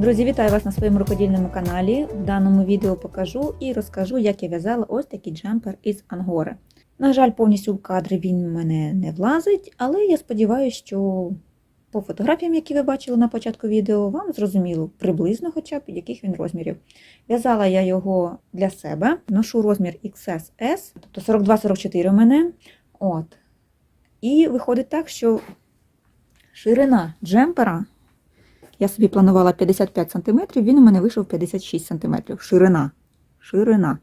Друзі, вітаю вас на своєму рукодільному каналі. В даному відео покажу і розкажу, як я в'язала ось такий джемпер із ангори. На жаль, повністю в кадри він в мене не влазить, але я сподіваюся, що по фотографіям, які ви бачили на початку відео, вам зрозуміло приблизно хоча б яких він розмірів. В'язала я його для себе, ношу розмір XSS, тобто 42-44 у мене. От. І виходить так, що ширина джемпера я собі планувала 55 см, він у мене вийшов 56 см. Ширина. Ширина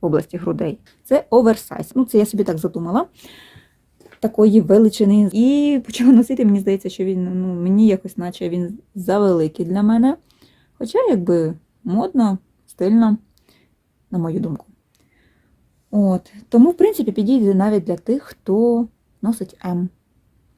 в області грудей. Це оверсайз. Ну, це я собі так задумала. Такої величини. І почала носити, мені здається, що він ну, мені якось, наче він завеликий для мене. Хоча, якби модно, стильно, на мою думку. От. Тому, в принципі, підійде навіть для тих, хто носить М.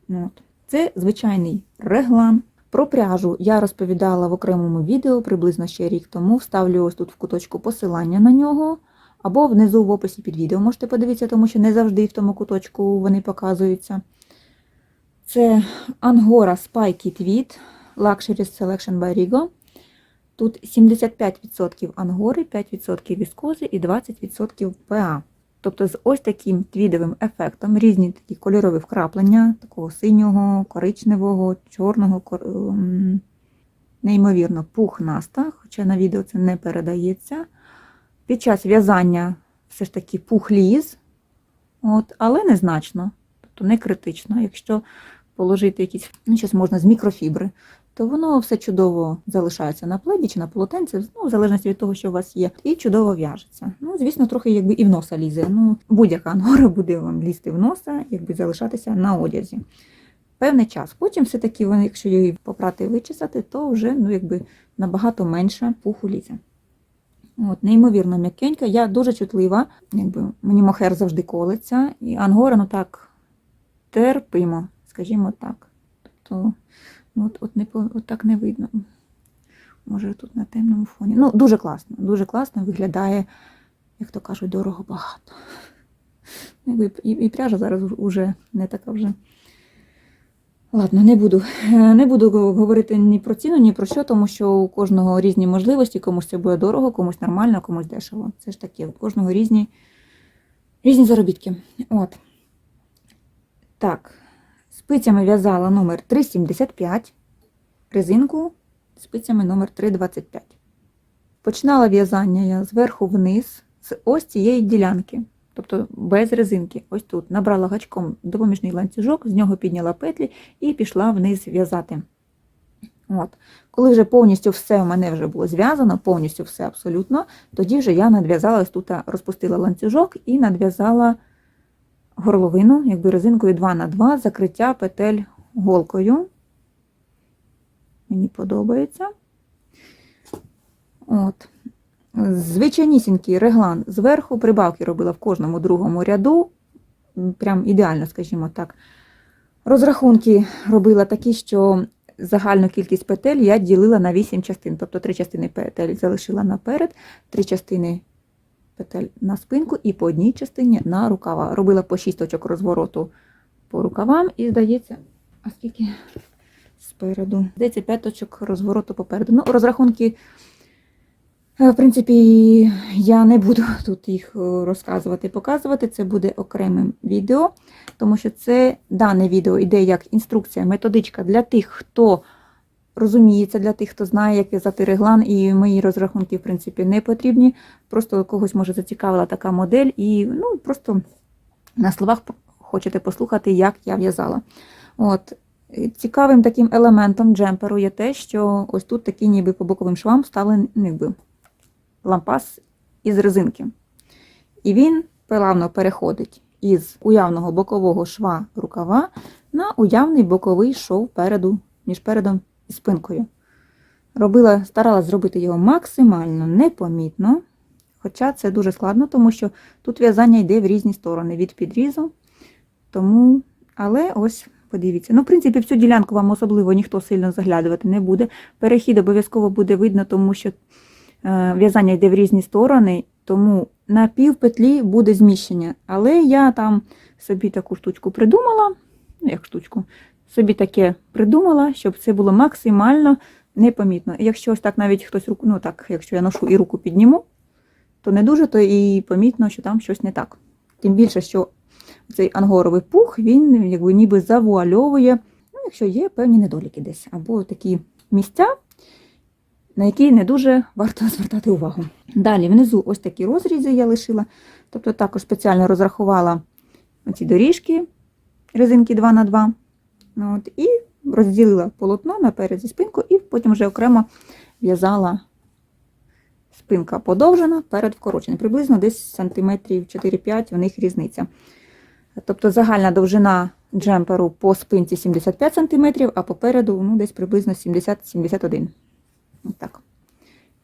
От. Це звичайний реглан. Про пряжу я розповідала в окремому відео приблизно ще рік тому. Вставлю ось тут в куточку посилання на нього, або внизу в описі під відео можете подивитися, тому що не завжди в тому куточку вони показуються. Це Angora Spikey Tweed Luxury Selection by Rigo. Тут 75% ангори, 5% віскози і 20% ПА. Тобто з ось таким твідовим ефектом, різні такі кольорові вкраплення, такого синього, коричневого, чорного, ем, неймовірно, пухнаста, хоча на відео це не передається. Під час в'язання все ж таки пух ліз, от, але незначно, тобто не критично. Якщо положити якісь, ну, зараз можна з мікрофібри, то воно все чудово залишається на пледі чи на полотенці, ну, в залежності від того, що у вас є, і чудово в'яжеться. Ну, звісно, трохи якби і в носа лізе. Ну, Будь-яка ангора буде вам лізти в носа, якби залишатися на одязі. Певний час. Потім все-таки, вони, якщо її попрати і вичесати, то вже ну, якби, набагато менше пуху лізе. От, Неймовірно м'якенька. Я дуже чутлива, якби мені мохер завжди колиться, і ангора, ну так, терпимо, скажімо так. Тобто, ну, от, от, не, от так не видно. Може, тут на темному фоні. Ну, дуже класно, дуже класно виглядає, як то кажуть, дорого багато. Якби І, і пряжа зараз вже не така вже. Ладно, не буду не буду говорити ні про ціну, ні про що, тому що у кожного різні можливості, комусь це буде дорого, комусь нормально, комусь дешево. Це ж таке, у кожного різні різні заробітки. От. Так, спицями в'язала номер 375, резинку спицями номер 325. Починала в'язання я зверху вниз, з ось цієї ділянки тобто без резинки. Ось тут набрала гачком допоміжний ланцюжок, з нього підняла петлі і пішла вниз в'язати. От. Коли вже повністю все у мене вже було зв'язано, повністю все абсолютно, тоді вже я надв'язала тут розпустила ланцюжок і надв'язала горловину, якби резинкою 2 на 2 закриття петель голкою. Мені подобається. От. Звичайнісінький реглан зверху, прибавки робила в кожному другому ряду, прям ідеально, скажімо так. Розрахунки робила такі, що загальну кількість петель я ділила на 8 частин. Тобто 3 частини петель залишила наперед, 3 частини петель на спинку і по одній частині на рукава. Робила по 6 точок розвороту по рукавам, і, здається, а скільки спереду? Здається, 5 точок розвороту попереду. Ну, розрахунки. Е, в принципі, я не буду тут їх е, розказувати і показувати, це буде окремим відео, тому що це дане відео йде як інструкція, методичка для тих, хто розуміється, для тих, хто знає, як в'язати реглан, і мої розрахунки, в принципі, не потрібні. Просто когось може зацікавила така модель, і ну, просто на словах хочете послухати, як я в'язала. От. Цікавим таким елементом джемперу є те, що ось тут такі ніби по боковим швам стали ніби лампас із резинки. І він плавно переходить із уявного бокового шва рукава на уявний боковий шов переду, між передом і спинкою. Робила, Старалась зробити його максимально непомітно, хоча це дуже складно, тому що тут в'язання йде в різні сторони від підрізу. Тому, Але ось, подивіться. Ну, в принципі, всю ділянку вам особливо ніхто сильно заглядувати не буде. Перехід обов'язково буде видно, тому що Е, в'язання йде в різні сторони, тому на пів петлі буде зміщення. Але я там собі таку штучку придумала, ну як штучку, собі таке придумала, щоб це було максимально непомітно. Якщо ось так навіть хтось руку, ну так, якщо я ношу і руку підніму, то не дуже, то і помітно, що там щось не так. Тим більше, що цей ангоровий пух, він якби ніби завуальовує, ну, якщо є певні недоліки десь, або такі місця, на які не дуже варто звертати увагу. Далі, внизу ось такі розрізи я лишила. Тобто також спеціально розрахувала ці доріжки резинки 2х2. Ну, От, і розділила полотно наперед зі спинку, і потім вже окремо в'язала спинка подовжена, перед вкорочена. Приблизно десь сантиметрів 4-5 в них різниця. Тобто загальна довжина джемперу по спинці 75 см, а попереду ну, десь приблизно 70-71 так.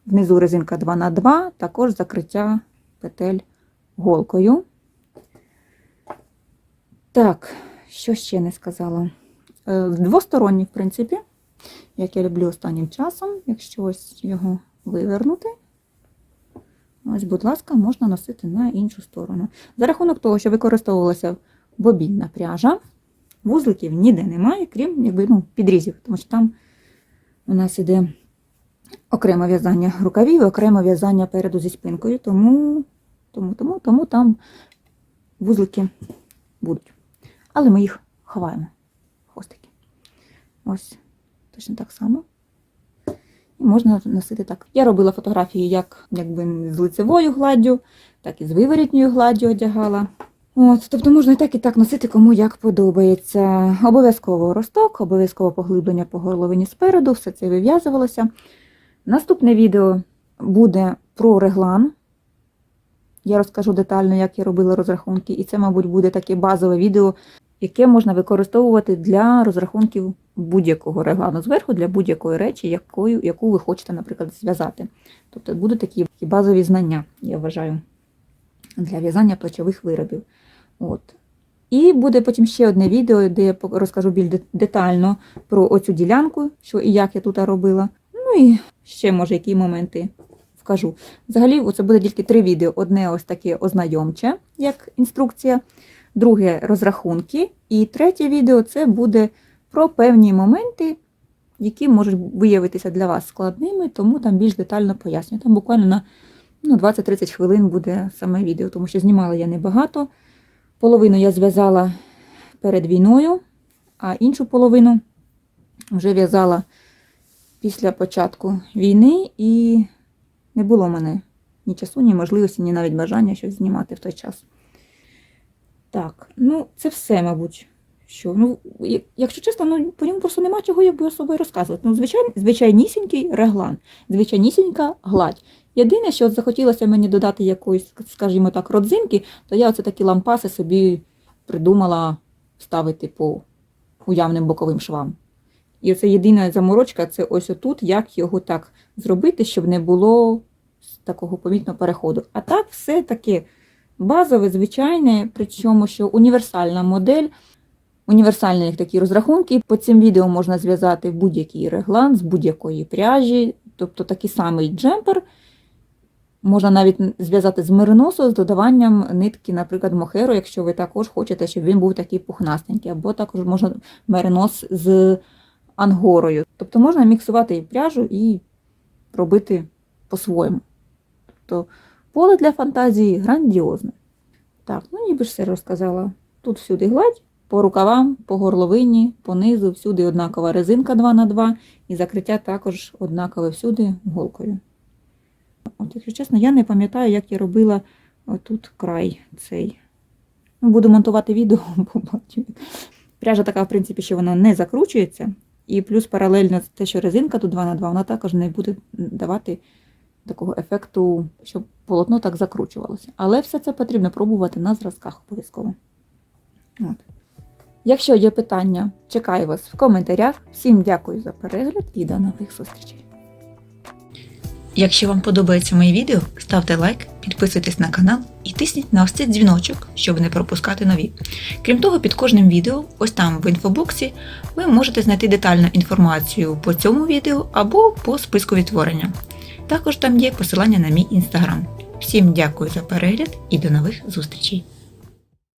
Внизу резинка 2х2, також закриття петель голкою. Так, що ще не сказала? Е, Двосторонній, в принципі, як я люблю останнім часом, якщо ось його вивернути, ось, будь ласка, можна носити на іншу сторону. За рахунок того, що використовувалася бобінна пряжа, вузликів ніде немає, крім якби, ну, підрізів, тому що там у нас іде окреме в'язання рукавів окреме в'язання переду зі спинкою, тому, тому, тому, тому там вузлики будуть. Але ми їх ховаємо. Ось точно так само. І можна носити так. Я робила фотографії як якби з лицевою гладдю, так і з виворітньою гладдю одягала. От, тобто можна і так, і так носити, кому як подобається. Обов'язково росток, обов'язково поглиблення по горловині спереду, все це вив'язувалося. Наступне відео буде про реглан. Я розкажу детально, як я робила розрахунки, і це, мабуть, буде таке базове відео, яке можна використовувати для розрахунків будь-якого реглану зверху, для будь-якої речі, якою, яку ви хочете, наприклад, зв'язати. Тобто будуть такі базові знання, я вважаю, для в'язання плечових виробів. От. І буде потім ще одне відео, де я розкажу більш детально про оцю ділянку, що і як я тут робила. Ну і ще, може, які моменти вкажу. Взагалі, це буде тільки три відео: одне ось таке ознайомче, як інструкція, друге розрахунки, і третє відео це буде про певні моменти, які можуть виявитися для вас складними, тому там більш детально пояснюю. Там буквально на ну, 20-30 хвилин буде саме відео, тому що знімала я небагато. Половину я зв'язала перед війною, а іншу половину вже в'язала після початку війни, і не було в мене ні часу, ні можливості, ні навіть бажання щось знімати в той час. Так, ну це все, мабуть. Що, ну, Якщо чесно, ну, по ньому просто нема чого якби особою розказувати. Ну, звичай, Звичайнісінький реглан, звичайнісінька гладь. Єдине, що захотілося мені додати якоїсь, скажімо так, родзинки, то я оце такі лампаси собі придумала ставити по уявним боковим швам. І це єдина заморочка це ось отут, як його так зробити, щоб не було такого помітного переходу. А так, все таке базове, звичайне, причому що універсальна модель, універсальні такі розрахунки. По цим відео можна зв'язати будь-який реглан з будь-якої пряжі, тобто такий самий джемпер. Можна навіть зв'язати з мериносу з додаванням нитки, наприклад, мохеру, якщо ви також хочете, щоб він був такий пухнастенький, або також можна меринос з ангорою. Тобто можна міксувати і пряжу і робити по-своєму. Тобто поле для фантазії грандіозне. Так, ну ніби ж все розказала. Тут всюди гладь, по рукавам, по горловині, по низу, всюди однакова резинка 2х2 і закриття також однакове всюди голкою. От, Якщо чесно, я не пам'ятаю, як я робила тут край цей. Ну, Буду монтувати відео, побачу. Пряжа така, в принципі, що вона не закручується. І плюс паралельно те, що резинка тут 2 на 2 вона також не буде давати такого ефекту, щоб полотно так закручувалося. Але все це потрібно пробувати на зразках обов'язково. От. Якщо є питання, чекаю вас в коментарях. Всім дякую за перегляд і до нових зустрічей. Якщо вам подобається моє відео, ставте лайк, підписуйтесь на канал і тисніть на ось дзвіночок, щоб не пропускати нові. Крім того, під кожним відео, ось там в інфобоксі, ви можете знайти детальну інформацію по цьому відео або по списку відтворення. Також там є посилання на мій інстаграм. Всім дякую за перегляд і до нових зустрічей!